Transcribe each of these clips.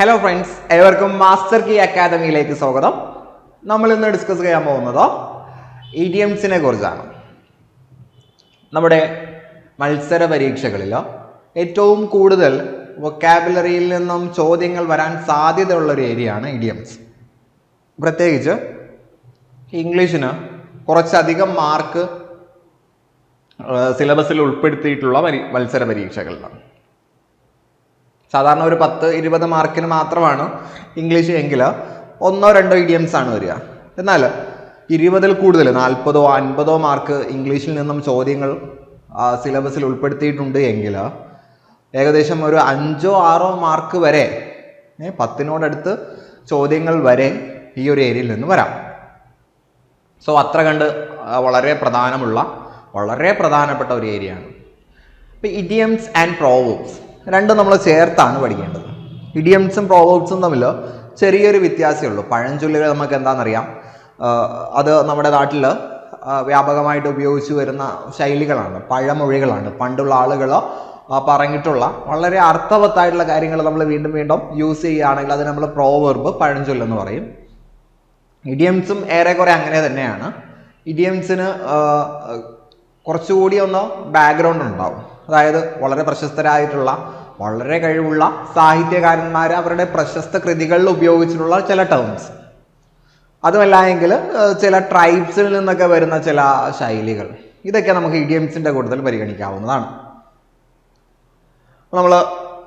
Hello friends ഏവർക്കും master key അക്കാദമിയിലേക്ക് സ്വാഗതം. നമ്മൾ ഇന്ന് ഡിസ്കസ് ചെയ്യാൻ പോകുന്നത് ഇഡിയംസിനെ കുറിച്ചാണ്. നമ്മുടെ മത്സര പരീക്ഷകളിൽ ഏറ്റവും കൂടുതൽ വൊക്കാബുലറിയിൽ നിന്നും ചോദ്യങ്ങൾ വരാൻ സാധ്യതയുള്ള ഒരു ഏരിയയാണ് ഇഡിയംസ്. പ്രത്യേകിച്ച് ഇംഗ്ലീഷിന് കുറച്ചധികം മാർക്ക് സിലബസിൽ ഉൾപ്പെടുത്തിയിട്ടുള്ള മത്സര പരീക്ഷകളിലാണ്. സാധാരണ ഒരു പത്ത് ഇരുപത് മാർക്കിന് മാത്രമാണ് ഇംഗ്ലീഷ് എങ്കിൽ ഒന്നോ രണ്ടോ ഇഡിയംസ് ആണ് വരിക. എന്നാൽ ഇരുപതിൽ കൂടുതൽ നാൽപ്പതോ അൻപതോ മാർക്ക് ഇംഗ്ലീഷിൽ നിന്നും ചോദ്യങ്ങൾ സിലബസിൽ ഉൾപ്പെടുത്തിയിട്ടുണ്ട് എങ്കിൽ ഏകദേശം ഒരു അഞ്ചോ ആറോ മാർക്ക് വരെ പത്തിനോടടുത്ത് ചോദ്യങ്ങൾ വരെ ഈ ഒരു ഏരിയയിൽ നിന്ന് വരാം. സോ അത്ര കണ്ട് വളരെ പ്രധാനമുള്ള വളരെ പ്രധാനപ്പെട്ട ഒരു ഏരിയയാണ്. ഇപ്പം ഇഡിയംസ് ആൻഡ് പ്രോവേബ്സ് രണ്ടും നമ്മൾ ചേർത്താണ് പഠിക്കേണ്ടത്. ഇഡിയംസും പ്രോവേബ്സും തമ്മിൽ ചെറിയൊരു വ്യത്യാസമേ ഉള്ളൂ. പഴഞ്ചൊല്ലുകൾ നമുക്ക് എന്താണെന്നറിയാം അത് നമ്മുടെ നാട്ടിൽ വ്യാപകമായിട്ട് ഉപയോഗിച്ചു വരുന്ന ശൈലികളാണ് പഴമൊഴികളാണ്. പണ്ടുള്ള ആളുകൾ പറഞ്ഞിട്ടുള്ള വളരെ അർത്ഥവത്തായിട്ടുള്ള കാര്യങ്ങൾ നമ്മൾ വീണ്ടും വീണ്ടും യൂസ് ചെയ്യുകയാണെങ്കിൽ അത് നമ്മൾ പ്രോവേർബ് പഴഞ്ചൊല്ലെന്ന് പറയും. ഇഡിയംസും ഏറെക്കുറെ അങ്ങനെ തന്നെയാണ്. ഇഡിയംസിന് കുറച്ചുകൂടി ഒന്ന് ബാക്ക്ഗ്രൗണ്ട് ഉണ്ടാവും. അതായത് വളരെ പ്രശസ്തരായിട്ടുള്ള വളരെ കഴിവുള്ള സാഹിത്യകാരന്മാർ അവരുടെ പ്രശസ്ത കൃതികളിൽ ഉപയോഗിച്ചിട്ടുള്ള ചില ടേംസ് അതുമല്ല എങ്കിൽ ചില ട്രൈബ്സിൽ നിന്നൊക്കെ വരുന്ന ചില ശൈലികൾ. ഇതൊക്കെ നമുക്ക് ഇഡിയംസിന്റെ കൂടുതൽ പരിഗണിക്കാവുന്നതാണ്. നമ്മൾ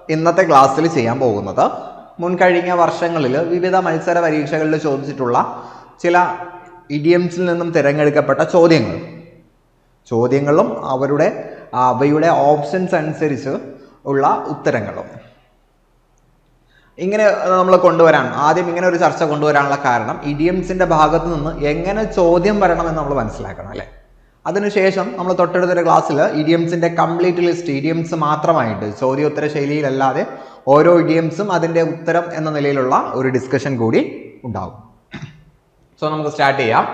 ഇന്നത്തെ ക്ലാസ്സിൽ ചെയ്യാൻ പോകുന്നത് മുൻകഴിഞ്ഞ വർഷങ്ങളിൽ വിവിധ മത്സര പരീക്ഷകളിൽ ചോദിച്ചിട്ടുള്ള ചില ഇഡിയംസിൽ നിന്നും തിരഞ്ഞെടുക്കപ്പെട്ട ചോദ്യങ്ങൾ. ചോദ്യങ്ങളും അവരുടെ അവയുടെ ഓപ്ഷൻസ് അനുസരിച്ച് ഉള്ള ഉത്തരങ്ങളും. ഇങ്ങനെ നമ്മൾ കൊണ്ടുവരാൻ ആദ്യം ഇങ്ങനെ ഒരു ചർച്ച കൊണ്ടുവരാനുള്ള കാരണം ഇഡിയംസിന്റെ ഭാഗത്ത് നിന്ന് എങ്ങനെ ചോദ്യം വരണമെന്ന് നമ്മൾ മനസ്സിലാക്കണം അല്ലേ? അതിനുശേഷം നമ്മൾ തൊട്ടടുത്തൊരു ക്ലാസ്സിൽ ഇഡിയംസിന്റെ കംപ്ലീറ്റ് ലിസ്റ്റ് ഇഡിയംസ് മാത്രമായിട്ട് ചോദ്യോത്തര ശൈലിയിലല്ലാതെ ഓരോ ഇഡിയംസും അതിന്റെ ഉത്തരം എന്ന നിലയിലുള്ള ഒരു ഡിസ്കഷൻ കൂടി ഉണ്ടാകും സോ നമുക്ക് സ്റ്റാർട്ട് ചെയ്യാം.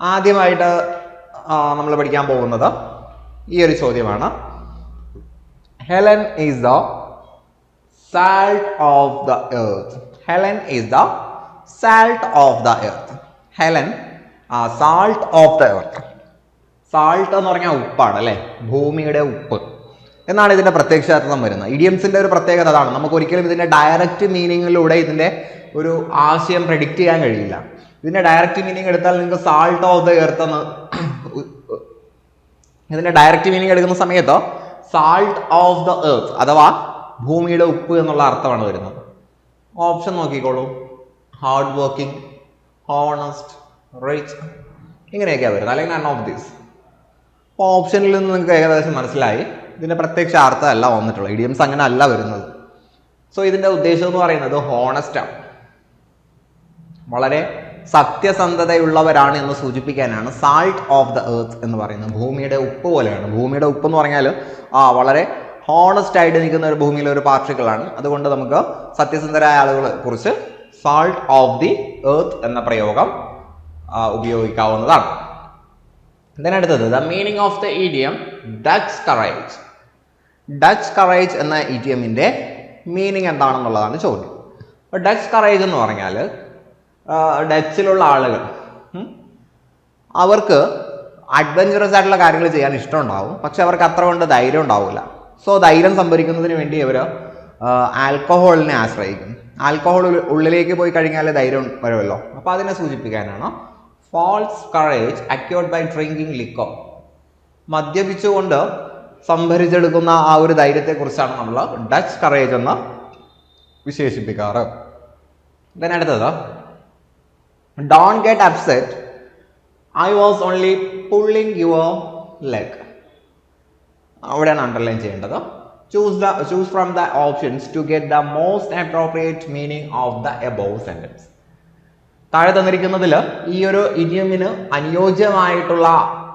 ആദ്യമായിട്ട് നമ്മൾ പഠിക്കാൻ പോകുന്നത് ഈ ഒരു ചോദ്യമാണ്. Helen is the salt of the earth Helen is the salt of the earth Helen ആ salt of the earth. Salt എന്ന് പറഞ്ഞാൽ ഉപ്പാണ് അല്ലേ? ഭൂമിയുടെ ഉപ്പ്. എന്നാണ് ഇതിന്റെ പ്രത്യക്ഷാർത്ഥം വരുന്നത്. ഇഡിയംസിന്റെ ഒരു പ്രത്യേകത അതാണ്. നമുക്ക് ഒരിക്കലും ഇതിന്റെ ഡയറക്റ്റ് മീനിങ്ങിലൂടെ ഇതിന്റെ ഒരു ആശയം പ്രഡിക്റ്റ് ചെയ്യാൻ കഴിയില്ല. ഇതിന്റെ ഡയറക്റ്റ് മീനിങ് എടുത്താൽ നിങ്ങൾക്ക് സാൾട്ട് ഓഫ് ദ എർത്ത് എന്ന് ഇതിന്റെ ഡയറക്റ്റ് മീനിങ് എടുക്കുന്ന സമയത്തോ സാൾട്ട് ഓഫ് ദ എർത്ത് അഥവാ ഭൂമിയുടെ ഉപ്പ് എന്നുള്ള അർത്ഥമാണ് വരുന്നത്. ഓപ്ഷൻ നോക്കിക്കോളൂ. ഹാർഡ് വർക്കിംഗ് ഹോണസ്റ്റ് റിച്ച് ഇങ്ങനെയൊക്കെയാണ് വരുന്നത്. അല്ലെങ്കിൽ നൺ ഓഫ് ദീസ് അപ്പോൾ ഓപ്ഷനിൽ നിന്ന് നിങ്ങൾക്ക് ഏകദേശം മനസ്സിലായി. ഇതിന്റെ പ്രത്യക്ഷ അർത്ഥമല്ല വന്നിട്ടുള്ളത്. ഇഡിയംസ് അങ്ങനെ അല്ല വരുന്നത്. സോ ഇതിന്റെ ഉദ്ദേശം എന്ന് പറയുന്നത് ഹോണസ്റ്റാണ് വളരെ സത്യസന്ധതയുള്ളവരാണ് എന്ന് സൂചിപ്പിക്കാനാണ് സാൾട്ട് ഓഫ് ദ എർത്ത് എന്ന് പറയുന്നത്. ഭൂമിയുടെ ഉപ്പ് പോലെയാണ്. ഭൂമിയുടെ ഉപ്പ് എന്ന് പറഞ്ഞാൽ ആ വളരെ ഹോണസ്റ്റ് ആയിട്ട് നിൽക്കുന്ന ഒരു ഭൂമിയിലെ ഒരു പാർട്ടിക്കിളാണ്. അതുകൊണ്ട് നമുക്ക് സത്യസന്ധരായ ആളുകളെ കുറിച്ച് സാൾട്ട് ഓഫ് ദി എർത്ത് എന്ന പ്രയോഗം ഉപയോഗിക്കാവുന്നതാണ്. ഉപയോഗിക്കാവുന്നതാണ് ഇതിനടുത്തത് the meaning of the idiom Dutch courage Dutch courage എന്ന ഇഡിയമിന്റെ മീനിങ് എന്താണെന്നുള്ളതാണ് ചോദ്യം. അപ്പോൾ ഡച്ച് കറേജ് എന്ന് പറഞ്ഞാൽ ഡച്ചിലുള്ള ആളുകൾ. അവർക്ക് അഡ്വഞ്ചറസ് ആയിട്ടുള്ള കാര്യങ്ങൾ ചെയ്യാൻ ഇഷ്ടമുണ്ടാവും. പക്ഷെ അവർക്ക് അത്ര കൊണ്ട് ധൈര്യം ഉണ്ടാവില്ല. സോ ധൈര്യം സംഭരിക്കുന്നതിന് വേണ്ടി അവർ ആൽക്കഹോളിനെ ആശ്രയിക്കും. ആൽക്കഹോൾ ഉള്ളിലേക്ക് പോയി കഴിഞ്ഞാൽ ധൈര്യം വരുമല്ലോ. അപ്പോൾ അതിനെ സൂചിപ്പിക്കാനാണ്. False courage acquired by drinking liquor മദ്യപിച്ചുകൊണ്ട് സംഭരിച്ചെടുക്കുന്ന ആ ഒരു ധൈര്യത്തെക്കുറിച്ചാണ് നമ്മൾ ഡച്ച് കറേജ് എന്ന് വിശേഷിപ്പിക്കാറ്. ഇതിനടുത്തത് don't get upset I was only pulling your leg അവിടെയാണ് അണ്ടർലൈൻ ചെയ്യേണ്ടത്. Choose the choose from the options to get the most appropriate meaning of the above sentence താഴെ തന്നിരിക്കുന്നതിൽ ഈ ഒരു ഇനിയമിന് അനുയോജ്യമായിട്ടുള്ള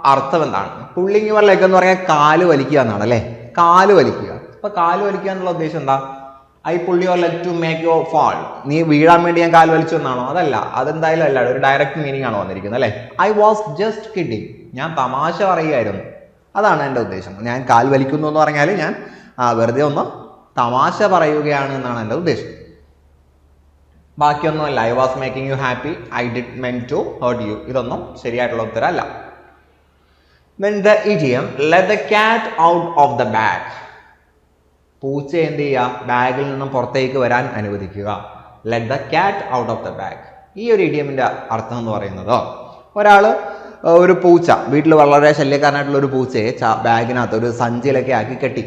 അർത്ഥം എന്താണ്? പുള്ളിങ് യുവർ ലെഗ് എന്ന് പറയാൻ കാൽ വലിക്കുക എന്നാണ് അല്ലേ? കാൽ വലിക്കുക. അപ്പൊ കാൽ വലിക്കുക എന്നുള്ള ഉദ്ദേശം എന്താ? I pull your leg to make your fall നീ വീഴാൻ വേണ്ടി ഞാൻ കാൽ വലിച്ചു എന്നാണോ? അതല്ല. അതെന്തായാലും അല്ല. ഒരു ഡയറക്റ്റ് മീനിങ് ആണ് വന്നിരിക്കുന്നത് അല്ലേ? ഐ വാസ് ജസ്റ്റ് കിഡിങ് ഞാൻ തമാശ പറയുമായിരുന്നു അതാണ് എന്റെ ഉദ്ദേശം. ഞാൻ കാൽ വലിക്കുന്നു എന്ന് പറഞ്ഞാൽ ഞാൻ വെറുതെ ഒന്ന് തമാശ പറയുകയാണ് എന്നാണ് എന്റെ ഉദ്ദേശം. ബാക്കിയൊന്നുമല്ല. I was making you happy I did mean to hurt you ഇതൊന്നും ശരിയായിട്ടുള്ള ഉത്തരമല്ല. E G M let the cat out of the bag. പൂച്ച എന്ത് ചെയ്യുക ബാഗിൽ നിന്നും പുറത്തേക്ക് വരാൻ അനുവദിക്കുക. Let the cat out of the bag ഈ ഒരു ഇഡിയമിന്റെ അർത്ഥം എന്ന് പറയുന്നത് ഒരാൾ ഒരു പൂച്ച വീട്ടിൽ വളരെ ശല്യക്കാരനായിട്ടുള്ള ഒരു പൂച്ചയെ ബാഗിനകത്ത് ഒരു സഞ്ചിയിലൊക്കെ ആക്കി കെട്ടി.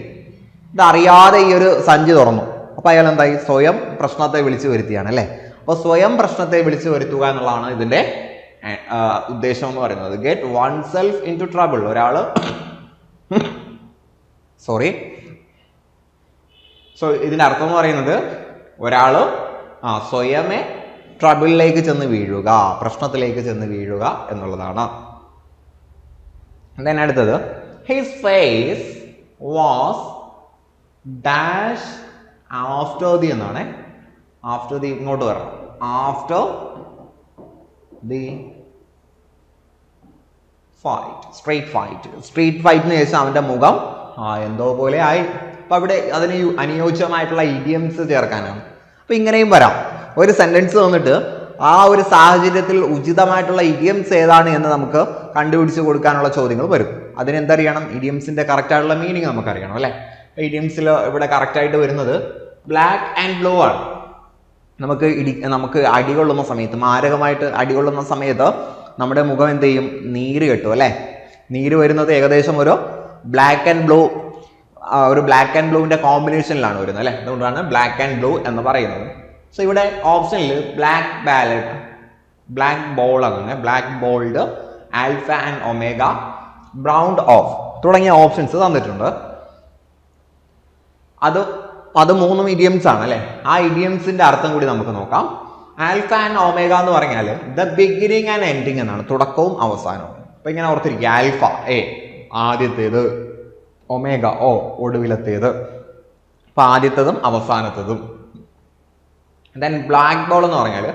ഇതറിയാതെ ഈ ഒരു സഞ്ചി തുറന്നു. അപ്പോൾ അയാൾ എന്തായി? സ്വയം പ്രശ്നത്തെ വിളിച്ചു വരുത്തിയാണ് അല്ലേ? അപ്പോൾ സ്വയം പ്രശ്നത്തെ വിളിച്ചു വരുത്തുക എന്നുള്ളതാണ് ഇതിന്റെ ഉദ്ദേശം എന്ന് പറയുന്നത്. Get one self into trouble ഒരാൾ സോറി സോ ഇതിന്റെ അർത്ഥം എന്ന് പറയുന്നത് ഒരാൾ ആ സ്വയമേ ട്രബിളിലേക്ക് ചെന്ന് വീഴുക പ്രശ്നത്തിലേക്ക് ചെന്ന് വീഴുക എന്നുള്ളതാണ്. ദെൻ അടുത്തത്? His face was dash after the എന്നാണ് ആഫ്റ്റർ ദി ഇങ്ങോട്ട് വരണം. After the fight street fight street ഫൈറ്റിന് ശേഷം അവന്റെ മുഖം ആ എന്തോ പോലെ ആയി. അപ്പൊ അവിടെ അതിന് അനുയോജ്യമായിട്ടുള്ള ഇഡിയംസ് ചേർക്കാനാണ്. അപ്പൊ ഇങ്ങനെയും വരാം. ഒരു സെന്റൻസ് വന്നിട്ട് ആ ഒരു സാഹചര്യത്തിൽ ഉചിതമായിട്ടുള്ള ഇഡിയംസ് ഏതാണ് എന്ന് നമുക്ക് കണ്ടുപിടിച്ച് കൊടുക്കാനുള്ള ചോദ്യങ്ങൾ വരും. അതിനെന്തറിയണം? ഇഡിയംസിന്റെ കറക്റ്റ് ആയിട്ടുള്ള മീനിങ് നമുക്കറിയണം അല്ലെ? ഇഡിയംസിൽ ഇവിടെ കറക്റ്റ് ആയിട്ട് വരുന്നത് ബ്ലാക്ക് ആൻഡ് ബ്ലൂ ആണ്. നമുക്ക് ഇടി നമുക്ക് അടികൊള്ളുന്ന സമയത്ത് മാരകമായിട്ട് അടികൊള്ളുന്ന സമയത്ത് നമ്മുടെ മുഖം എന്ത് ചെയ്യും? നീര് കെട്ടും അല്ലേ? നീര് വരുന്നത് ഏകദേശം ഒരു ബ്ലാക്ക് ആൻഡ് ബ്ലൂ ഒരു ബ്ലാക്ക് ആൻഡ് ബ്ലൂവിന്റെ കോമ്പിനേഷനിലാണ് വരുന്നത് അല്ലേ? അതുകൊണ്ടാണ് ബ്ലാക്ക് ആൻഡ് ബ്ലൂ എന്ന് പറയുന്നത്. സോ ഇവിടെ ഓപ്ഷനിൽ ബ്ലാക്ക് ബാലറ്റ് ബ്ലാക്ക് ബോൾ അങ്ങനെ black bold alpha and omega browned off തുടങ്ങിയ ഓപ്ഷൻസ് തന്നിട്ടുണ്ട്. അത് അത് മൂന്നും ഇഡിയംസ് ആണ് അല്ലേ? ആ ഇഡിയംസിന്റെ അർത്ഥം കൂടി നമുക്ക് നോക്കാം. ആൽഫ ആൻഡ് ഒമേഗ എന്ന് പറഞ്ഞാൽ ദ ബിഗിനിങ് ആൻഡ് എൻഡിങ് എന്നാണ് തുടക്കവും അവസാനവും. അപ്പൊ ഇങ്ങനെ ഓർത്തിരിക്കുക. ആൽഫ എ ആദ്യത്തേത്. ഒമേഗ ഓ ഒടുവിലത്തേത്. അപ്പൊ ആദ്യത്തതും അവസാനത്തതും. ദെൻ ബ്ലാക്ക് ബോൾ എന്ന് പറഞ്ഞാൽ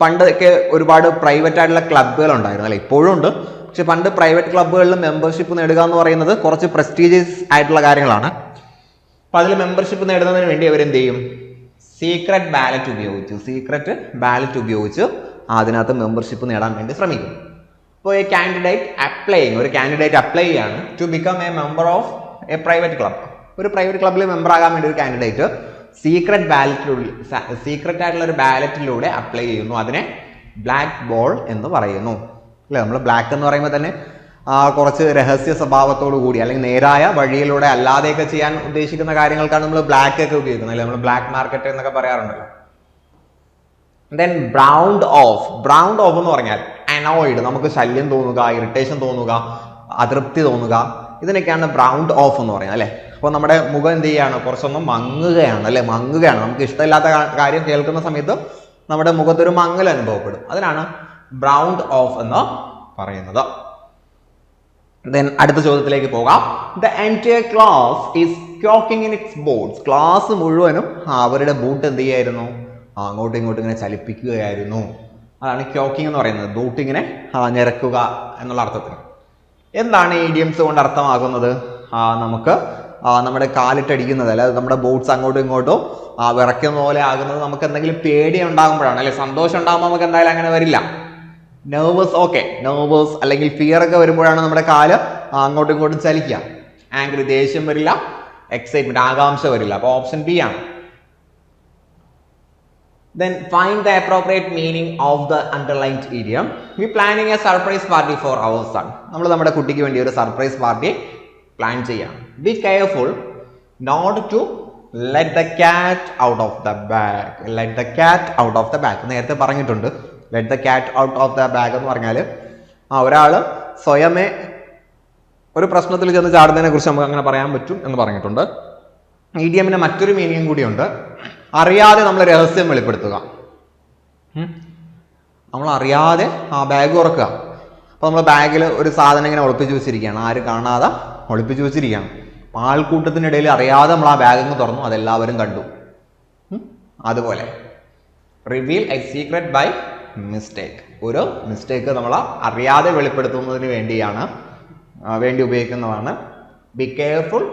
പണ്ടൊക്കെ ഒരുപാട് പ്രൈവറ്റ് ആയിട്ടുള്ള ക്ലബ്ബുകൾ ഉണ്ടായിരുന്നു അല്ലെ? ഇപ്പോഴും ഉണ്ട്. പക്ഷെ പണ്ട് പ്രൈവറ്റ് ക്ലബ്ബുകളിൽ മെമ്പർഷിപ്പ് നേടുക എന്ന് പറയുന്നത് കുറച്ച് പ്രസ്റ്റീജിയസ് ആയിട്ടുള്ള കാര്യങ്ങളാണ്. അപ്പൊ അതിൽ മെമ്പർഷിപ്പ് നേടുന്നതിന് വേണ്ടി അവരെന്ത് ചെയ്യും? സീക്രട്ട് ബാലറ്റ് ഉപയോഗിച്ചു. സീക്രട്ട് ബാലറ്റ് ഉപയോഗിച്ച് അതിനകത്ത് മെമ്പർഷിപ്പ് നേടാൻ വേണ്ടി ശ്രമിക്കും. അപ്പോൾ ഈ കാൻഡിഡേറ്റ് അപ്ലൈയിങ് ഒരു കാൻഡിഡേറ്റ് അപ്ലൈ ചെയ്യാണ് to become a member of a private club ഒരു പ്രൈവറ്റ് ക്ലബ്ബിൽ മെമ്പർ ആകാൻ വേണ്ടി ഒരു കാൻഡിഡേറ്റ് സീക്രട്ട് ബാലറ്റിലൂടെ സീക്രട്ട് ആയിട്ടുള്ള ഒരു ബാലറ്റിലൂടെ അപ്ലൈ ചെയ്യുന്നു. അതിനെ ബ്ലാക്ക് ബോൾ എന്ന് പറയുന്നു. അല്ലേ? നമ്മൾ ബ്ലാക്ക് എന്ന് പറയുമ്പോൾ തന്നെ കുറച്ച് രഹസ്യ സ്വഭാവത്തോടു കൂടി അല്ലെങ്കിൽ നേരായ വഴിയിലൂടെ അല്ലാതെയൊക്കെ ചെയ്യാൻ ഉദ്ദേശിക്കുന്ന കാര്യങ്ങൾക്കാണ് നമ്മൾ ബ്ലാക്ക് ഒക്കെ ഉപയോഗിക്കുന്നത്. അല്ലേ? നമ്മൾ ബ്ലാക്ക് മാർക്കറ്റ് എന്നൊക്കെ പറയാറുണ്ടല്ലോ. Then browned off browned off എന്ന് പറഞ്ഞാൽ അനോയിഡ് നമുക്ക് ശല്യം തോന്നുക ഇറിറ്റേഷൻ തോന്നുക അതൃപ്തി തോന്നുക ഇതിനൊക്കെയാണ് ബ്രൗണ്ട് ഓഫ് എന്ന് പറയുന്നത് അല്ലേ? അപ്പോൾ നമ്മുടെ മുഖം എന്ത് ചെയ്യുകയാണ് കുറച്ചൊന്ന് മങ്ങുകയാണ് അല്ലേ? മങ്ങുകയാണ്. നമുക്ക് ഇഷ്ടമില്ലാത്ത കാര്യം കേൾക്കുന്ന സമയത്ത് നമ്മുടെ മുഖത്തൊരു മങ്ങൽ അനുഭവപ്പെടും. അതിനാണ് ബ്രൗണ്ട് ഓഫ് എന്ന് പറയുന്നത്. ദെൻ അടുത്ത ചോദ്യത്തിലേക്ക് പോകാം. The entire class is quaking in its boots class മുഴുവനും അവരുടെ ബൂട്ട് എന്ത് ചെയ്യായിരുന്നു? അങ്ങോട്ടും ഇങ്ങോട്ടും ഇങ്ങനെ ചലിപ്പിക്കുകയായിരുന്നു. അതാണ് ക്യോക്കിംഗ് എന്ന് പറയുന്നത്. ബൂട്ട് ഇങ്ങനെ ആ, ഞെരക്കുക എന്നുള്ള അർത്ഥത്തിൽ. എന്താണ് ഈ ഇഡിയംസ് കൊണ്ട് അർത്ഥമാകുന്നത്? നമുക്ക് നമ്മുടെ കാലിട്ടടിക്കുന്നത് അല്ലാതെ നമ്മുടെ ബോട്ട്സ് അങ്ങോട്ടും ഇങ്ങോട്ടും വിറയ്ക്കുന്ന പോലെ ആകുന്നത് നമുക്ക് എന്തെങ്കിലും പേടി ഉണ്ടാകുമ്പോഴാണ് അല്ലെ സന്തോഷം ഉണ്ടാകുമ്പോൾ നമുക്ക് എന്തായാലും അങ്ങനെ വരില്ല. നെർവസ് ഓക്കെ നെർവസ് അല്ലെങ്കിൽ ഫിയർ ഒക്കെ വരുമ്പോഴാണ് നമ്മുടെ കാൽ അങ്ങോട്ടും ഇങ്ങോട്ടും ചലിക്കുക. ആംഗ്രി ദേഷ്യം വരില്ല എക്സൈറ്റ്മെന്റ് ആകാംക്ഷ വരില്ല. അപ്പൊ ഓപ്ഷൻ ബി ആണ്. Then find the appropriate meaning of the underlined idiom. We planning a surprise party for our son. നമ്മൾ നമ്മുടെ കുട്ടിക്ക് വേണ്ടി ഒരു സർപ്രൈസ് പാർട്ടി പ്ലാൻ ചെയ്യാം be careful not to let the cat out of the bag let the cat out of the bag നേരത്തെ പറഞ്ഞിട്ടുണ്ട്. Let the cat out of the bag എന്ന് പറഞ്ഞാൽ ആ ഒരാൾ സ്വയമേ ഒരു പ്രശ്നത്തിൽ ചെന്ന് ചാടുന്നതിനെ കുറിച്ച് നമുക്ക് അങ്ങനെ പറയാൻ പറ്റും എന്ന് പറഞ്ഞിട്ടുണ്ട്. ഇ ഡി എമ്മിന് മറ്റൊരു മീനിങ്ങും കൂടിയുണ്ട്. അറിയാതെ നമ്മൾ രഹസ്യം വെളിപ്പെടുത്തുക. നമ്മൾ അറിയാതെ ആ ബാഗ് തുറക്കുക അപ്പോൾ നമ്മൾ ബാഗിൽ ഒരു സാധനം ഇങ്ങനെ ഒളിപ്പിച്ച് വെച്ചിരിക്കുകയാണ്. ആരും കാണാതെ? ഒളിപ്പിച്ച് വെച്ചിരിക്കുകയാണ്. ആൾക്കൂട്ടത്തിനിടയിൽ അറിയാതെ നമ്മൾ ആ ബാഗ് അങ്ങ് തുറന്നു. അതെല്ലാവരും കണ്ടു. അതുപോലെ. Reveal a secret by mistake ഒരു മിസ്റ്റേക്ക് നമ്മൾ അറിയാതെ വെളിപ്പെടുത്തുന്നതിന് വേണ്ടിയാണ് വേണ്ടി ഉപയോഗിക്കുന്നതാണ്. Be careful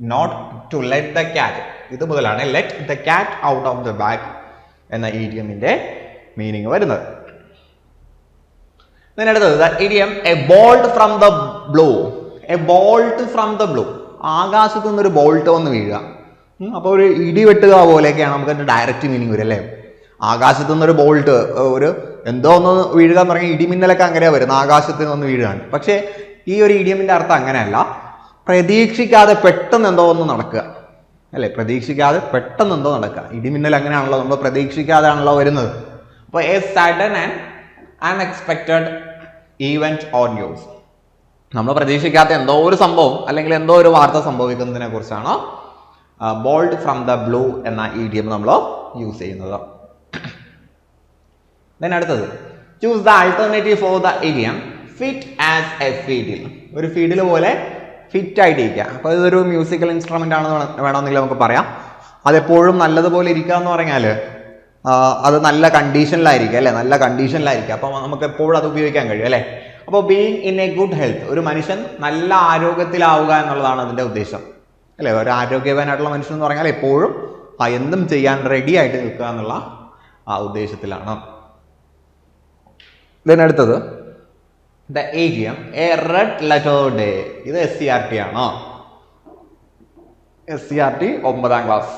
not to let the cat ഇത് മുതലാണ് let the cat out of the bag എന്ന ഇഡിയമിന്റെ മീനിങ് വരുന്നത്. The idiom a bolt from the blue a bolt from the blue ആകാശത്ത് നിന്നൊരു ബോൾട്ട് വന്ന് വീഴുക. അപ്പോൾ ഒരു ഇടി വെട്ടുക പോലെയൊക്കെയാണ് നമുക്ക് ഡയറക്റ്റ് മീനിങ് വരും അല്ലേ? ആകാശത്ത് നിന്നൊരു ബോൾട്ട് ഒരു എന്തോ ഒന്ന് വീഴുക എന്ന് പറഞ്ഞാൽ ഇടിമിന്നലൊക്കെ അങ്ങനെയാ വരുന്നത് ആകാശത്ത് നിന്ന് വീഴുകയാണ്. പക്ഷേ ഈ ഒരു ഇഡിയമിന്റെ അർത്ഥം അങ്ങനെയല്ല. പ്രതീക്ഷിക്കാതെ പെട്ടെന്ന് എന്തോ ഒന്ന് നടക്കുക. അല്ലേ? പ്രതീക്ഷിക്കാതെ പെട്ടെന്ന് എന്തോ നടക്കുക ഇടിമിന്നൽ അങ്ങനെയാണല്ലോ നമ്മൾ പ്രതീക്ഷിക്കാതെ ആണല്ലോ വരുന്നത്. അപ്പോൾ a sudden and unexpected event or news നമ്മൾ പ്രതീക്ഷിക്കാത്ത എന്തോ ഒരു സംഭവം അല്ലെങ്കിൽ എന്തോ ഒരു വാർത്ത സംഭവിക്കുന്നതിനെ കുറിച്ചാണ് ബോൾഡ് ഫ്രം ദ ബ്ലൂ എന്ന ഇഡിയം നമ്മൾ യൂസ് ചെയ്യുന്നത്. ദെൻ അടുത്തത്. Choose the alternative for the idiom fit as a fiddle ഒരു ഫീഡിൽ പോലെ ഫിറ്റ് ആയിട്ട് ഇരിക്കുക അപ്പോൾ ഇതൊരു മ്യൂസിക്കൽ ഇൻസ്ട്രുമെന്റ് ആണെന്ന് വേണം- വേണമെങ്കിൽ നമുക്ക് പറയാം. അതെപ്പോഴും നല്ലതുപോലെ ഇരിക്കുക എന്ന് പറഞ്ഞാൽ അത് നല്ല കണ്ടീഷനിലായിരിക്കും അല്ലേ? നല്ല കണ്ടീഷനിലായിരിക്കും അപ്പോൾ നമുക്ക് എപ്പോഴും അത് ഉപയോഗിക്കാൻ കഴിയും അല്ലേ? അപ്പോൾ being in a good health ഒരു മനുഷ്യൻ നല്ല ആരോഗ്യത്തിലാവുക എന്നുള്ളതാണ് അതിന്റെ ഉദ്ദേശം. അല്ലേ? ഒരു ആരോഗ്യവാനായിട്ടുള്ള മനുഷ്യൻ എന്ന് പറഞ്ഞാൽ എപ്പോഴും എന്തും ചെയ്യാൻ റെഡി ആയിട്ട് നിൽക്കുക എന്നുള്ള ആ ഉദ്ദേശത്തിലാണ്. ഇതിനടുത്തത് the idiom a red letter day ഇത് എസ് സി ആർ ടി ആണോ? എസ് സി ആർ ടി ഒമ്പതാം class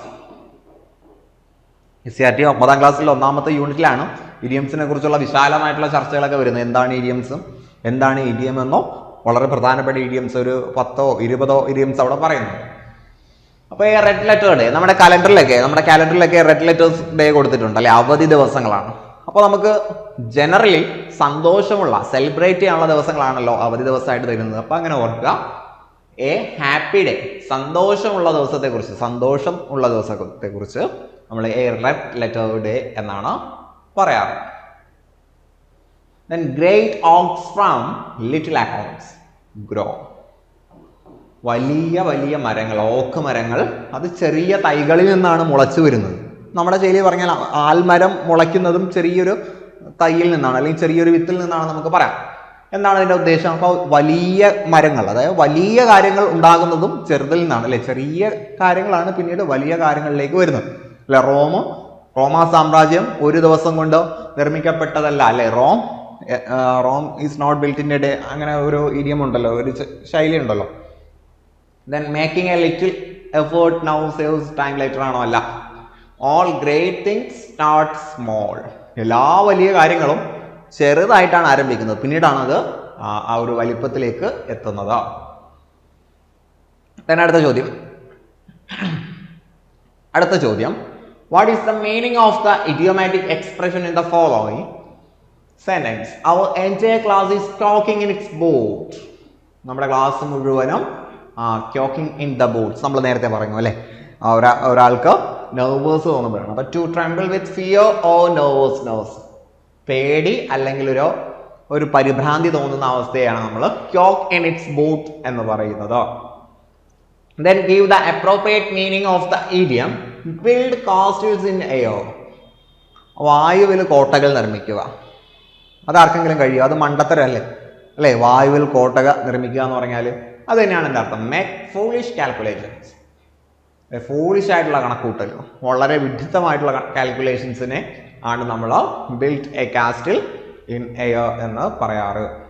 S C R T ഒമ്പതാം ക്ലാസ്സിൽ ഒന്നാമത്തെ യൂണിറ്റിലാണ് ഇഡിയംസിനെ കുറിച്ചുള്ള വിശാലമായിട്ടുള്ള ചർച്ചകളൊക്കെ വരുന്നത്. എന്താണ് ഇഡിയംസും എന്താണ് ഇഡിയം എന്നോ? വളരെ പ്രധാനപ്പെട്ട ഇഡിയംസ് ഒരു പത്തോ ഇരുപതോ ഇഡിയംസ് അവിടെ പറയുന്നു. അപ്പോൾ ഈ റെഡ് ലെറ്റർ ഡേ നമ്മുടെ കലണ്ടറിലൊക്കെ നമ്മുടെ കലണ്ടറിലൊക്കെ റെഡ് ലെറ്റേഴ്സ് ഡേ കൊടുത്തിട്ടുണ്ട്. അല്ലെ? അവധി ദിവസങ്ങളാണ്. അപ്പോൾ നമുക്ക് ജനറലി സന്തോഷമുള്ള സെലിബ്രേറ്റ് ചെയ്യാനുള്ള ദിവസങ്ങളാണല്ലോ അവധി ദിവസമായിട്ട് തരുന്നത്. അപ്പോൾ അങ്ങനെ ഓർക്കുക. എ ഹാപ്പി ഡേ സന്തോഷമുള്ള ദിവസത്തെക്കുറിച്ച് സന്തോഷം ഉള്ള ദിവസത്തെക്കുറിച്ച് നമ്മൾ എ റെഡ് ലെറ്റർ ഡേ എന്നാണ് പറയാറ്. Then great oaks from little acorns grow വലിയ വലിയ മരങ്ങൾ ഓക്ക് മരങ്ങൾ അത് ചെറിയ തൈകളിൽ നിന്നാണ് മുളച്ചു വരുന്നത്. നമ്മുടെ ശൈലി പറഞ്ഞാൽ ആൽമരം മുളയ്ക്കുന്നതും ചെറിയൊരു തൈയിൽ നിന്നാണ് അല്ലെങ്കിൽ ചെറിയൊരു വിത്തിൽ നിന്നാണ് നമുക്ക് പറയാം. എന്താണ് അതിന്റെ ഉദ്ദേശം? അപ്പോൾ വലിയ മരങ്ങൾ അതായത് വലിയ കാര്യങ്ങൾ ഉണ്ടാകുന്നതും ചെറുതിൽ നിന്നാണ് അല്ലെ? ചെറിയ കാര്യങ്ങളാണ് പിന്നീട് വലിയ കാര്യങ്ങളിലേക്ക് വരുന്നത്. അല്ലെ റോം? റോമ സാമ്രാജ്യം ഒരു ദിവസം കൊണ്ട് നിർമ്മിക്കപ്പെട്ടതല്ല അല്ലെ? Rome Rome is not built in a day അങ്ങനെ ഒരു ഇരിയം ഉണ്ടല്ലോ ഒരു ശൈലി ഉണ്ടല്ലോ. Then making a little effort now saves time later ആണോ? അല്ല. All great things start small എല്ലാ വലിയ കാര്യങ്ങളും ചെറുതായിട്ടാണ് ആരംഭിക്കുന്നത്. പിന്നീടാണ് അത് ആ- ഒരു വലിപ്പത്തിലേക്ക് എത്തുന്നത്. തന്നെ അടുത്ത ചോദ്യം. അടുത്ത ചോദ്യം. What is the meaning of the idiomatic expression in the following sentence our entire class is talking in its boat നമ്മുടെ ക്ലാസ് മുഴുവനും ടോക്കിംഗ് ഇൻ ദ ബോട്ട്സ് നമ്മൾ നേരത്തെ പറഞ്ഞു അല്ലേ? ഒരാൾക്ക് നെർവേഴ്സ് തോന്നുമ്പോഴാണ് അപ്പൊ ടു ട്രംബിൾ വിത്ത് ഫിയോ ഓ നെർവേഴ്സ് നെർവ്സ് പേടി അല്ലെങ്കിൽ ഒരു ഒരു പരിഭ്രാന്തി തോന്നുന്ന അവസ്ഥയാണ് നമ്മൾ ക്യോക്ക് ഇൻ ഇറ്റ്സ് ബോട്ട് എന്ന് പറയുന്നത്. Then give the appropriate meaning of the idiom. Build castles in air വായുവിൽ കോട്ടകൾ നിർമ്മിക്കുക. അത് ആർക്കെങ്കിലും കഴിയുമോ അത് മണ്ടത്തരല്ലേ? അല്ലേ? വായുവിൽ കോട്ടക നിർമ്മിക്കുക എന്ന് പറഞ്ഞാൽ അത് തന്നെയാണ് എന്റെ അർത്ഥം. മേക്ക് ഫോളിഷ് കാൽക്കുലേഷൻസ് ഫോളിഷ് ആയിട്ടുള്ള കണക്കൂട്ടൽ. വളരെ വിഡിത്തമായിട്ടുള്ള കാൽക്കുലേഷൻസിനെ ആണ് നമ്മൾ built a castle in air എന്ന് പറയാറ്.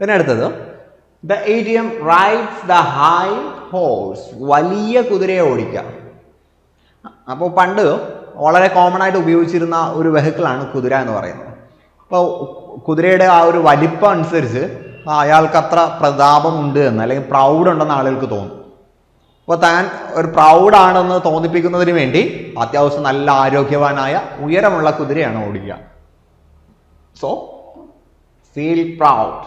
പിന്നെ അടുത്തത്. The idiom rides the high horse വലിയ കുതിരയെ ഓടിക്കുക. അപ്പോൾ പണ്ട് വളരെ കോമൺ ആയിട്ട് ഉപയോഗിച്ചിരുന്ന ഒരു വെഹിക്കിളാണ് കുതിര എന്ന് പറയുന്നത്. അപ്പോൾ കുതിരയുടെ ആ ഒരു വലിപ്പം അനുസരിച്ച് അയാൾക്ക് അത്ര പ്രതാപമുണ്ട് എന്ന് അല്ലെങ്കിൽ പ്രൗഡ് ഉണ്ടെന്ന് ആളുകൾക്ക് തോന്നും. അപ്പോൾ താൻ ഒരു പ്രൗഡാണെന്ന് തോന്നിപ്പിക്കുന്നതിന് വേണ്ടി അത്യാവശ്യം നല്ല ആരോഗ്യവാനായ ഉയരമുള്ള കുതിരയാണ് ഓടിക്കുക. So feel proud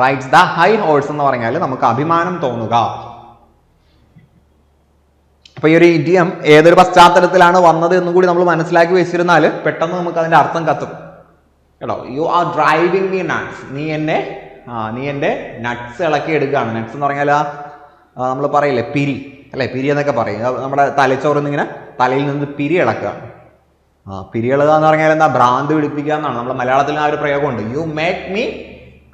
rides the high horse എന്ന് പറഞ്ഞാൽ നമുക്ക് അഭിമാനം തോന്നുക. അപ്പൊ ഈ ഒരു ഇഡിയം ഏതൊരു പശ്ചാത്തലത്തിലാണ് വന്നത് എന്നും കൂടി നമ്മൾ മനസ്സിലാക്കി വെച്ചിരുന്നാൽ പെട്ടെന്ന് നമുക്ക് അതിന്റെ അർത്ഥം കത്തും. കേട്ടോ? You are driving me nuts നീ എന്നെ ആ നീ എന്റെ നട്സ് ഇളക്കി എടുക്കുകയാണ്. നട്സ് എന്ന് പറഞ്ഞാൽ നമ്മൾ പറയില്ലേ പിരി. അല്ലേ പിരി എന്നൊക്കെ പറയും. നമ്മുടെ തലച്ചോറിൽ ഇങ്ങനെ തലയിൽ നിന്ന് പിരി ഇളക്കുക. ആ പിരി ഇളക എന്ന് പറഞ്ഞാൽ എന്താ? ഭ്രാന്ത് പിടിപ്പിക്കുക എന്നാണ്. നമ്മുടെ മലയാളത്തിൽ ആ ഒരു പ്രയോഗമുണ്ട്. യു മേക്ക് മീ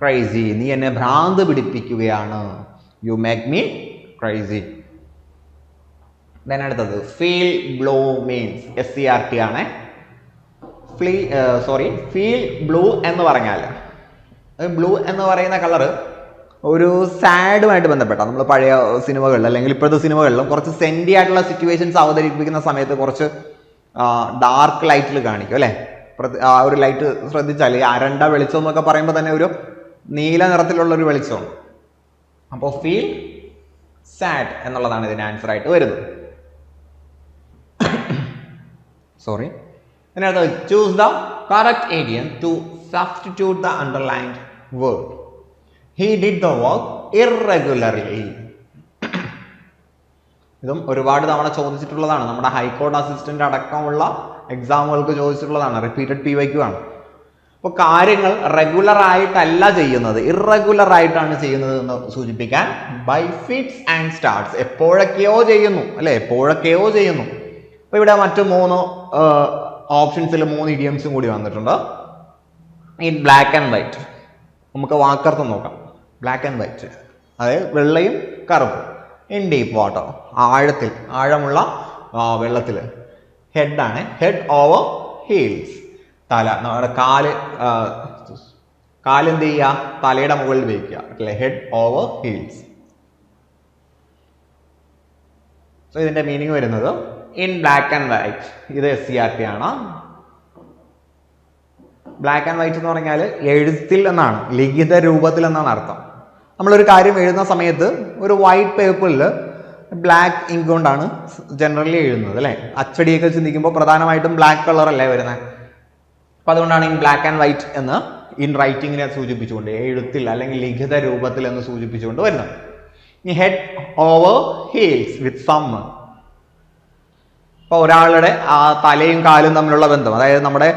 ക്രൈസി നീ എന്നെ ഭ്രാന്ത് പിടിപ്പിക്കുകയാണ്. You make me crazy then അടുത്തത് feel blue means S C R T ആണ്. ഫ്ലീ സോറി ഫീൽ ബ്ലൂ എന്ന് പറഞ്ഞാൽ ബ്ലൂ എന്ന് പറയുന്ന കളറ് ഒരു സാഡുമായിട്ട് ബന്ധപ്പെട്ട. നമ്മൾ പഴയ സിനിമകളിൽ അല്ലെങ്കിൽ ഇപ്പോഴത്തെ സിനിമകളിലും കുറച്ച് സെന്റി ആയിട്ടുള്ള സിറ്റുവേഷൻസ് അവതരിപ്പിക്കുന്ന സമയത്ത് കുറച്ച് ഡാർക്ക് ലൈറ്റിൽ കാണിക്കും അല്ലേ? ആ ഒരു ലൈറ്റ് ശ്രദ്ധിച്ചാൽ ഈ അരണ്ട വെളിച്ചം എന്നൊക്കെ പറയുമ്പോൾ തന്നെ ഒരു നീല നിറത്തിലുള്ള ഒരു വെളിച്ചമാണ് അപ്പോൾ ഫീൽ സാഡ് എന്നുള്ളതാണ് ഇതിന് ആൻസർ ആയിട്ട് വരുന്നത്. സോറി അതിനകത്ത് choose the correct area to substitute the underlined word he did the work irregularly ഇതും ഒരുപാട് തവണ ചോദിച്ചിട്ടുള്ളതാണ്. നമ്മുടെ ഹൈക്കോടതി അസിസ്റ്റന്റ് അടക്കമുള്ള എക്സാമുകൾക്ക് ചോദിച്ചിട്ടുള്ളതാണ്. റിപ്പീറ്റഡ് പി വൈക്യു ആണ്. അപ്പോൾ കാര്യങ്ങൾ റെഗുലർ ആയിട്ടല്ല ചെയ്യുന്നത്. ഇറഗുലർ ആയിട്ടാണ് ചെയ്യുന്നത് എന്ന് സൂചിപ്പിക്കാൻ ബൈ ഫിറ്റ്സ് ആൻഡ് സ്റ്റാർട്ട്സ് എപ്പോഴൊക്കെയോ ചെയ്യുന്നു. അല്ലെ? എപ്പോഴൊക്കെയോ ചെയ്യുന്നു. അപ്പോൾ ഇവിടെ മറ്റു മൂന്ന് ഓപ്ഷൻസിൽ മൂന്ന് ഇഡിയംസും കൂടി വന്നിട്ടുണ്ട്. ഇൻ ബ്ലാക്ക് ആൻഡ് വൈറ്റ് നമുക്ക് വാക്കർത്ത് നോക്കാം. ബ്ലാക്ക് ആൻഡ് വൈറ്റ് അതായത് വെള്ളയും കറുപ്പും. ഇൻ ഡീപ്പ് വാട്ടർ ആഴത്തിൽ ആഴമുള്ള വെള്ളത്തിൽ ഹെഡാണ് ഹെഡ് ഓവർ ഹീൽസ് തല. നമ്മുടെ കാൽ കാലെന്ത് ചെയ്യുക? തലയുടെ മുകളിൽ വയ്ക്കുക. അല്ലെ? ഹെഡ് ഓവർ ഹീൽസ് സോ ഇതിന്റെ മീനിങ് വരുന്നത് ഇൻ ബ്ലാക്ക് ആൻഡ് വൈറ്റ് ഇത് എസ് സി ആർ ടി ആണ്. ബ്ലാക്ക് ആൻഡ് വൈറ്റ് എന്ന് പറഞ്ഞാൽ എഴുത്തിൽ എന്നാണ്. ലിഖിത രൂപത്തിൽ എന്നാണ് അർത്ഥം. നമ്മളൊരു കാര്യം എഴുതുന്ന സമയത്ത് ഒരു വൈറ്റ് പേപ്പറിൽ ബ്ലാക്ക് ഇങ്ക് കൊണ്ടാണ് ജനറലി എഴുതുന്നത് അല്ലേ? അച്ചടിയൊക്കെ ചിന്തിക്കുമ്പോൾ പ്രധാനമായിട്ടും ബ്ലാക്ക് കളറല്ലേ വരുന്നത് അപ്പോൾ അതുകൊണ്ടാണ് ഇൻ ബ്ലാക്ക് ആൻഡ് വൈറ്റ് എന്ന് ഇൻ റൈറ്റിങ്ങിനെ സൂചിപ്പിച്ചുകൊണ്ട് എഴുത്തിൽ അല്ലെങ്കിൽ ലിഖിത രൂപത്തിൽ എന്ന് സൂചിപ്പിച്ചുകൊണ്ട് വരുന്നത്. ഇനി head over heels with some അപ്പോൾ ഒരാളുടെ ആ തലയും കാലും തമ്മിലുള്ള ബന്ധം അതായത് നമ്മുടെ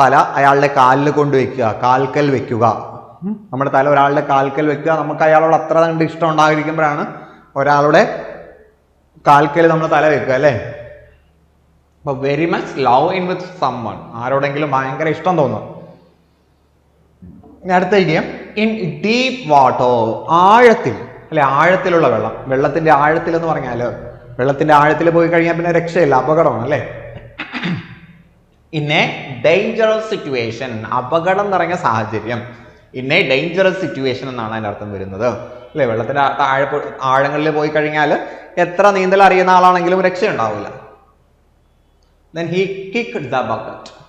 തല അയാളുടെ കാലിൽ കൊണ്ടുവയ്ക്കുക കാൽക്കൽ വെക്കുക. നമ്മുടെ തല ഒരാളുടെ കാൽക്കൽ വെക്കുക. നമുക്ക് അയാളോട് അത്ര കണ്ട് ഇഷ്ടം ഉണ്ടായിരിക്കുമ്പോഴാണ് ഒരാളുടെ കാൽക്കൽ നമ്മൾ തല വെക്കുക അല്ലേ? അപ്പൊ very much love in with someone ആരോടെങ്കിലും ഭയങ്കര ഇഷ്ടം തോന്നും. അടുത്ത ഇനിയും ഇൻ ഡീപ്പ് വാട്ടർ ആഴത്തിൽ അല്ലെ ആഴത്തിലുള്ള വെള്ളം. വെള്ളത്തിന്റെ ആഴത്തിൽ എന്ന് പറഞ്ഞാൽ വെള്ളത്തിന്റെ ആഴത്തിൽ പോയി കഴിഞ്ഞാൽ പിന്നെ രക്ഷയില്ല അപകടമാണ് അല്ലേ? ഇന്നെ ഡേഞ്ചറസ് സിറ്റുവേഷൻ അപകടം നിറഞ്ഞ സാഹചര്യം. ഇൻ എ ഡേഞ്ചറസ് സിറ്റുവേഷൻ എന്നാണ് അതിന്റെ അർത്ഥം വരുന്നത്. അല്ലേ? വെള്ളത്തിന്റെ താഴെ ആഴങ്ങളിൽ പോയി കഴിഞ്ഞാൽ എത്ര നീന്തൽ അറിയുന്ന ആളാണെങ്കിലും രക്ഷയുണ്ടാവില്ല. Then he kick the bucket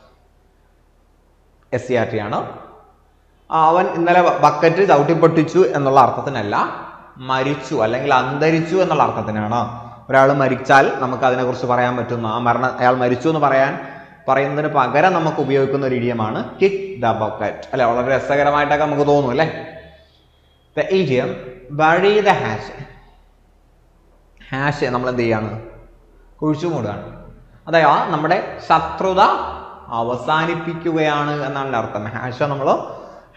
S C R T ആണ്. അവൻ ഇന്നലെ ബക്കറ്റ് ചവിട്ടിപ്പൊട്ടിച്ചു എന്നുള്ള അർത്ഥത്തിനല്ല മരിച്ചു അല്ലെങ്കിൽ അന്തരിച്ചു എന്നുള്ള അർത്ഥത്തിനാണ്. ഒരാൾ മരിച്ചാൽ നമുക്ക് അതിനെക്കുറിച്ച് പറയാൻ പറ്റുന്ന ആ മരണം അയാൾ മരിച്ചു എന്ന് പറയാൻ പറയുന്നതിന് പകരം നമുക്ക് ഉപയോഗിക്കുന്ന ഒരു ഇഡിയമാണ് കിക്ക് ദ ബക്കറ്റ് അല്ലെ? വളരെ രസകരമായിട്ടൊക്കെ നമുക്ക് തോന്നും അല്ലേ? The idiom bury the hatchet hatchet നമ്മൾ എന്ത് ചെയ്യാണ്? കുഴിച്ചു മൂടുകയാണ് അതായത് നമ്മുടെ ശത്രുത അവസാനിപ്പിക്കുകയാണ് എന്നാണ് അർത്ഥം. ഹാഷ നമ്മൾ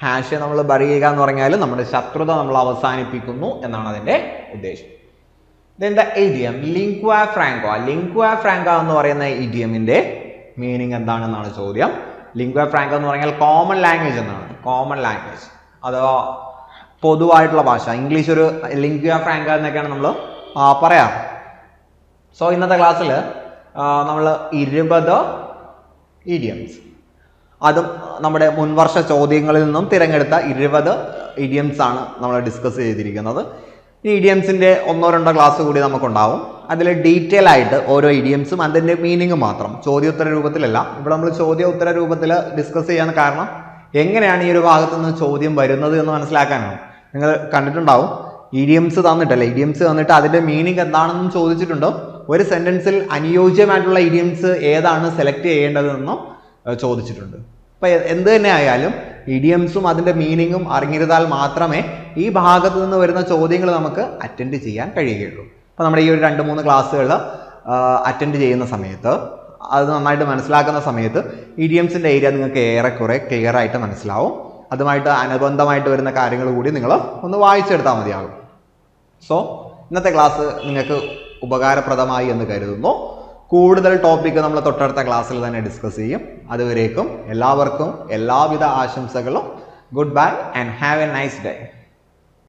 ഹാഷ് നമ്മൾ ബറിയുക എന്ന് പറഞ്ഞാൽ നമ്മുടെ ശത്രുത നമ്മൾ അവസാനിപ്പിക്കുന്നു എന്നാണ് അതിന്റെ ഉദ്ദേശം. Then the idiom lingua franco lingua franca എന്ന് പറയുന്ന ഇഡിയമിന്റെ മീനിങ് എന്താണെന്നാണ് ചോദ്യം. ലിംഗ്വ ഫ്രാങ്ക് എന്ന് പറഞ്ഞാൽ കോമൺ ലാംഗ്വേജ് എന്നാണ്. കോമൺ ലാംഗ്വേജ് അഥവാ പൊതുവായിട്ടുള്ള ഭാഷ. ഇംഗ്ലീഷ് ഒരു ലിംഗ്വ ഫ്രാങ്ക എന്നൊക്കെയാണ് നമ്മൾ പറയാറ് സോ ഇന്നത്തെ ക്ലാസ്സിൽ നമ്മൾ ഇരുപത് ഇഡിയംസ് അതും നമ്മുടെ മുൻവർഷ ചോദ്യങ്ങളിൽ നിന്നും തിരഞ്ഞെടുത്ത ഇരുപത് ഇഡിയംസ് ആണ് നമ്മൾ ഡിസ്കസ് ചെയ്തിരിക്കുന്നത്. ഈ ഇഡിയംസിന്റെ ഒന്നോ രണ്ടോ ക്ലാസ് കൂടി നമുക്കുണ്ടാവും. അതിൽ ഡീറ്റെയിൽ ആയിട്ട് ഓരോ ഇഡിയംസും അതിന്റെ മീനിങ് മാത്രം. ചോദ്യോത്തര രൂപത്തിലല്ല. ഇവിടെ നമ്മൾ ചോദ്യോത്തര രൂപത്തിൽ ഡിസ്കസ് ചെയ്യാൻ കാരണം എങ്ങനെയാണ് ഈ ഒരു ഭാഗത്ത് നിന്ന് ചോദ്യം വരുന്നത് എന്ന് മനസ്സിലാക്കാനാണ്. നിങ്ങൾ കണ്ടിട്ടുണ്ടാവും. ഇഡിയംസ് തന്നിട്ടല്ലേ? ഇഡിയംസ് തന്നിട്ട് അതിന്റെ മീനിങ് എന്താണെന്നും ചോദിച്ചിട്ടുണ്ടോ. ഒരു സെന്റൻസിൽ അനുയോജ്യമായിട്ടുള്ള ഇഡിയംസ് ഏതാണ് സെലക്ട് ചെയ്യേണ്ടതെന്നും ചോദിച്ചിട്ടുണ്ട്. അപ്പോൾ എന്ത് തന്നെ ആയാലും ഇഡിയംസും അതിന്റെ മീനിങ്ങും അറിഞ്ഞിരുന്നാൽ മാത്രമേ ഈ ഭാഗത്ത് നിന്ന് വരുന്ന ചോദ്യങ്ങൾ നമുക്ക് അറ്റൻഡ് ചെയ്യാൻ കഴിയുകയുള്ളൂ. അപ്പൊ നമ്മുടെ ഈ ഒരു രണ്ട് മൂന്ന് ക്ലാസ്സുകൾ അറ്റൻഡ് ചെയ്യുന്ന സമയത്ത് അത് നന്നായിട്ട് മനസ്സിലാക്കുന്ന സമയത്ത് ഇഡിയംസിന്റെ ഏരിയ നിങ്ങൾക്ക് ഏറെക്കുറെ ക്ലിയർ ആയിട്ട് മനസ്സിലാവും. അതുമായിട്ട് അനുബന്ധമായിട്ട് വരുന്ന കാര്യങ്ങൾ കൂടി നിങ്ങൾ ഒന്ന് വായിച്ചെടുത്താൽ മതിയാകും. സോ ഇന്നത്തെ ക്ലാസ് നിങ്ങൾക്ക് ഉപകാരപ്രദമായി എന്ന് കരുതുന്നു. കൂടുതൽ ടോപ്പിക്ക് നമ്മൾ തൊട്ടടുത്ത ക്ലാസ്സിൽ തന്നെ ഡിസ്കസ് ചെയ്യും. അതുവരേക്കും എല്ലാവർക്കും എല്ലാവിധ ആശംസകളും. Goodbye and have a nice day